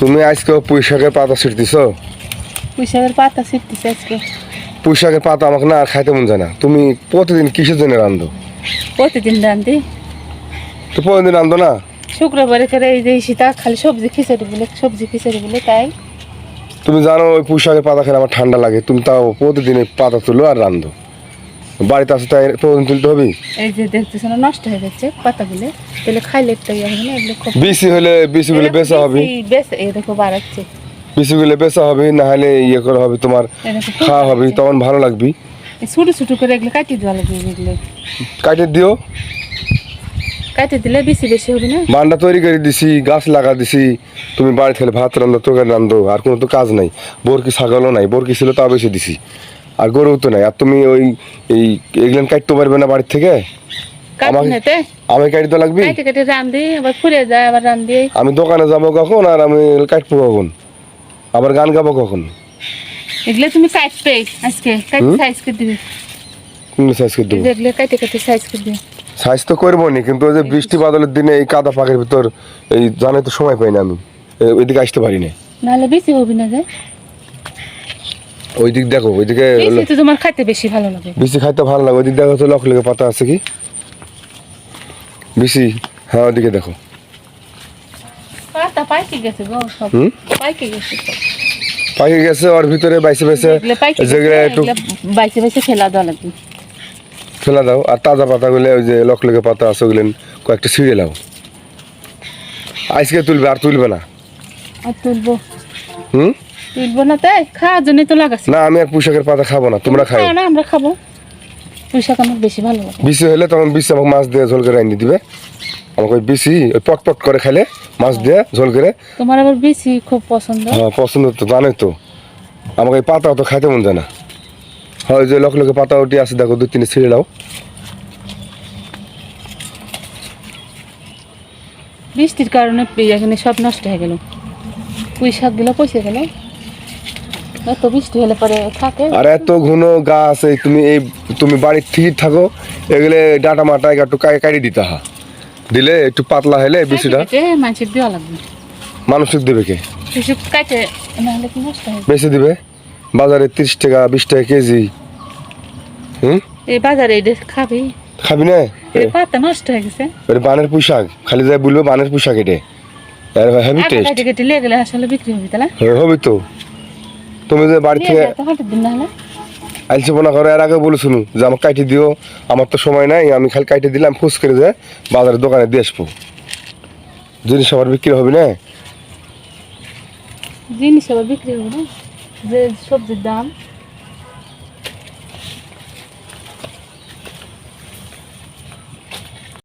তুমি আজকে পুঁই শাকের পাতা ছিটতেছ? পুঁইশাকের পাতা ছিটতেছে আজকে। পুঁই শাকের পাতা আমাকে না আর খাইতে মন যায় না। তুমি প্রতিদিন কিসের জন্য রান্ধো? প্রতিদিন রান্ধি। তো প্রতিদিন রান্ধো না? শুক্রবারে করে এই যে সীতা খালি সবজি খিচুড়ি বলে সবজি খিচুড়ি বলে তাই। তুমি জানো ওই পুঁই শাকের পাতা খেলে আমার ঠান্ডা লাগে। তুমি তাও প্রতিদিন পাতা তুলো আর রান্ধো। বাড়িতে আসে তাই প্রতিদিন তুলতে হবে? এই যে দেখতেছ না নষ্ট হয়ে যাচ্ছে পাতাগুলো। তাহলে খাইলে একটা ইয়ে হবে না এগুলো খুব বিসি হলে বিসিগুলো বেচা হবে। বেশ এই দেখো বাড়াচ্ছে। বিসিগুলো বেচা হবে না হলে ইয়ে করা হবে তোমার খাওয়া হবে তখন ভালো লাগবে। ছোটো ছোটো করে এগুলো কাটিয়ে দেওয়া লাগবে এগুলো কাটে দিও। কাটিয়ে দিলে বেশি বেশি হবে না? বান্ডা তৈরি করে দিছি গাছ লাগা দিছি। তুমি বাড়ি থেকে ভাত রান্ধো তরকারি রান্ধো আর কোনো তো কাজ নাই। বরকি ছাগলও নাই বরকি ছিল তাও বেশি দিছি। আর গরু তো নাই। আর তুমি ওই এই এগুলো কাটতে পারবে না বাড়ির থেকে? আমি কাটতে লাগবি? আমি দোকানে যাব কখন আর আমি কাটবো কখন? আবার গান গাবো কখন? এগুলো তুমি কাটবে আজকে। কাটে সাইজ করে দিবি। কোন সাইজ করে দেবো? এগুলো কাটে কাটে সাইজ করে দিবি। সাইজ তো করব নি কিন্তু ওই যে বৃষ্টি বাদলের দিনে এই কাদা পাকের ভিতর এই জানে তো সময় পাই না আমি। এ- ওইদিকে আসতে পারি না। নাহলে বেশি হবে না যে ওই দিক দেখো ওইদিকে তো তোমার খাইতে বেশি ভালো লাগে। বেশি খাইতে ভালো লাগে ওইদিক দেখো তো লক লেগে পাতা আছে কি? বেশি হ্যাঁ ওইদিকে দেখো। পাতা পাইকে গেছে গো সব। হুম? পাইকে গেছে সব। গেছে ওর ভিতরে বাইসে বাইসে যেগুলো একটু বাইসে বাইসে ফেলা দেওয়া লাগবে ফেলা দাও আর তাজা পাতাগুলো ওই যে লক লেগে পাতা আছে ওগুলো কয়েকটা ছিঁড়ে লাও আজকে তুলবে আর তুলবে না। আর তুলবো। হুম? তুলবো না তাই খাওয়ার জন্যই তো লাগাচ্ছে না আমি পুঁশাকের পাতা খাব না তোমরা খাও। না আমরা খাব। পুঁইশাক আমার বেশি ভালো বিসি হলে তখন বিসি আমাকে মাছ দিয়ে ঝোল করে আনি দিবে। আমাকে ওই বিসি ওই পট পট করে খাইলে মাছ দিয়ে ঝোল করে। তোমার আবার বেশি খুব পছন্দ? হ্যাঁ পছন্দ তো জানোই তো। আমাকে এই পাতা তো খাইতে মন যায় না। হয় যে লক লকে পাতা উঠে আছে দেখো দু তিনটে ছিঁড়ে দাও বৃষ্টির কারণে এখানে সব নষ্ট হয়ে গেল। পুঁই শাকগুলো পচে গেল। এত বৃষ্টি হলে পরে থাকে। আর এত ঘন গাছ এই তুমি এই তুমি বাড়ির ঠিক থাকো এগুলো ডাটা মাটা একটু কাটি কাটি দিতে হা দিলে একটু পাতলা হলে বেশিটা দেওয়া লাগবে। মানুষের দেবে কে? কাটে নাহলে কি নষ্ট হয়ে বেশি দিবে? বাজারে তিরিশ টাকা বিশ টাকা কেজি। হুম? এই বাজারে খাবি। খাবি না? এই পাতা নষ্ট হয়ে গেছে। এটা বানের পোশাক খালি যায় বলবে বানের পোশাক এটা। আটা টেস্ট কেটে কেটে লেগে গেলে আসলে বিক্রি হবে তাহলে। হবে তো। তুমি যে বাড়ি থেকে আলছে বোনা করো এর আগে বলেছিল যে আমাকে কাইটে দিও আমার তো সময় নাই আমি খালি কাইটে দিলাম ফুস করে যে বাজারের দোকানে দিয়ে আসব। জিনিস আবার বিক্রি হবে না? জিনিস আবার বিক্রি হবে না? যে সবজির দাম